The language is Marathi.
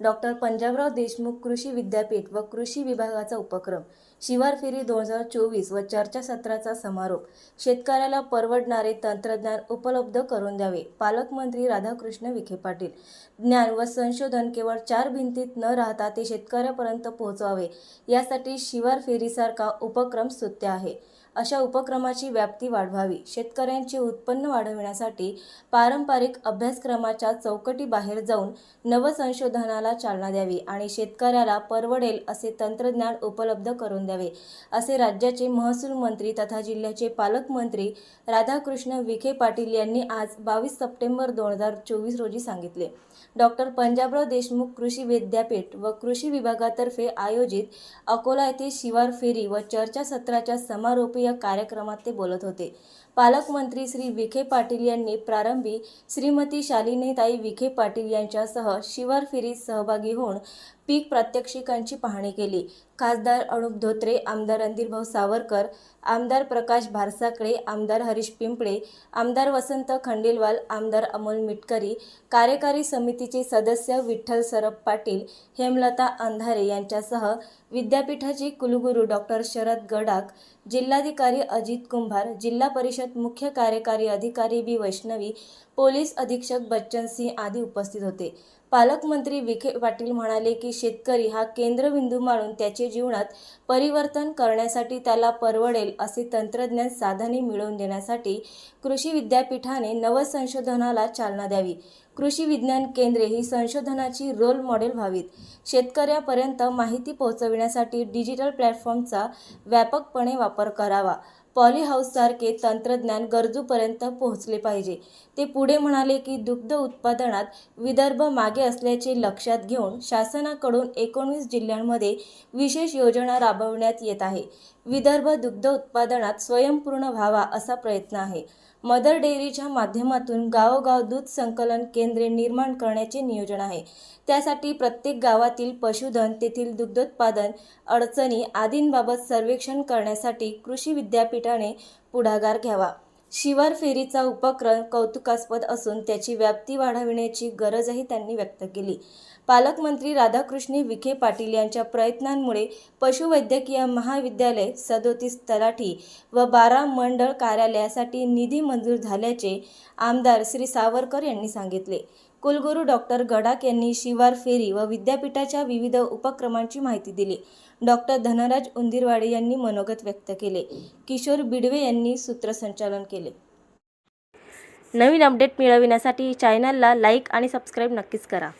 डॉक्टर पंजाबराव देशमुख कृषी विद्यापीठ व कृषी विभागाचा उपक्रम शिवार फेरी दोन हजार चोवीस व चर्चासत्राचा समारोप शेतकऱ्याला परवडणारे तंत्रज्ञान उपलब्ध करून द्यावे. पालकमंत्री राधाकृष्ण विखे पाटील. ज्ञान व संशोधन केवळ चार भिंतीत न राहता ते शेतकऱ्यापर्यंत पोहोचवावे. यासाठी शिवार फेरीसारखा उपक्रम स्तुत्य आहे. अशा उपक्रमाची व्याप्ती वाढवावी. शेतकऱ्यांचे उत्पन्न वाढविण्यासाठी पारंपरिक अभ्यासक्रमाच्या चौकटीबाहेर जाऊन नवसंशोधनाला चालना द्यावी आणि शेतकऱ्याला परवडेल असे तंत्रज्ञान उपलब्ध करून द्यावे असे राज्याचे महसूल मंत्री तथा जिल्ह्याचे पालकमंत्री राधाकृष्ण विखे पाटील यांनी आज बावीस सप्टेंबर दोन हजार चोवीस रोजी सांगितले. डॉक्टर पंजाबराव देशमुख कृषी विद्यापीठ व कृषी विभागातर्फे आयोजित अकोला येथे शिवार फेरी व चर्चासत्राच्या समारोपी या कार्यक्रमात ते बोलत होते. पालकमंत्री श्री विखे पाटील यांनी प्रारंभी श्रीमती शालिनीताई विखे पाटील यांच्यासह शिवार फेरीत सहभागी होऊन पीक प्रात्यक्षिकांची पाहणी केली. खासदार अनुप धोत्रे आमदार अंदिरभाऊ सावरकर आमदार प्रकाश भारसाकडे आमदार हरीश पिंपळे आमदार वसंत खंडेलवाल आमदार अमोल मिटकरी कार्यकारी समितीचे सदस्य विठ्ठल सरप पाटील हेमलता अंधारे यांच्यासह विद्यापीठाचे कुलगुरू डॉक्टर शरद गडाख जिल्हाधिकारी अजित कुंभार जिल्हा परिषद मुख्य कार्यकारी अधिकारी बी. वैष्णवी पोलीस अधीक्षक बच्चन सिंह आदी उपस्थित होते. पालकमंत्री विखे पाटील म्हणाले की शेतकरी हा केंद्रबिंदू मानून त्याचे जीवनात परिवर्तन करण्यासाठी त्याला परवडेल असे तंत्रज्ञान साधने मिळवून देण्यासाठी कृषी विद्यापीठाने नवसंशोधनाला चालना द्यावी. कृषी विज्ञान केंद्रे ही संशोधनाची रोल मॉडेल व्हावीत. शेतकऱ्यापर्यंत माहिती पोहोचविण्यासाठी डिजिटल प्लॅटफॉर्मचा व्यापकपणे वापर करावा. पॉली हाऊससारखे तंत्रज्ञान गरजूपर्यंत पोहोचले पाहिजे. ते पुढे म्हणाले की दुग्ध उत्पादनात विदर्भ मागे असल्याचे लक्षात घेऊन शासनाकडून एकोणवीस जिल्ह्यांमध्ये विशेष योजना राबवण्यात येत आहे. विदर्भ दुग्ध उत्पादनात स्वयंपूर्ण व्हावा असा प्रयत्न आहे. मदर डेअरीच्या माध्यमातून गावोगाव दूध संकलन केंद्रे निर्माण करण्याचे नियोजन आहे. त्यासाठी प्रत्येक गावातील पशुधन तेथील दुग्धोत्पादन अडचणी आदींबाबत सर्वेक्षण करण्यासाठी कृषी विद्यापीठाने पुढाकार घ्यावा. शिवार फेरीचा उपक्रम कौतुकास्पद असून त्याची व्याप्ती वाढविण्याची गरजही त्यांनी व्यक्त केली. पालकमंत्री राधाकृष्ण विखे पाटील यांच्या प्रयत्नांमुळे पशुवैद्यकीय महाविद्यालय सदोतीस तलाठी व बारा मंडळ कार्यालयासाठी निधी मंजूर झाल्याचे आमदार श्री सावरकर यांनी सांगितले. कुलगुरू डॉक्टर गडाक यांनी शिवार फेरी व विद्यापीठाच्या विविध उपक्रमांची माहिती दिली. डॉक्टर धनराज उंदीरवाडे यांनी मनोगत व्यक्त केले. किशोर बिडवे यांनी सूत्रसंचालन केले. नवीन अपडेट मिळविण्यासाठी चॅनलला लाईक आणि सबस्क्राईब नक्कीच करा.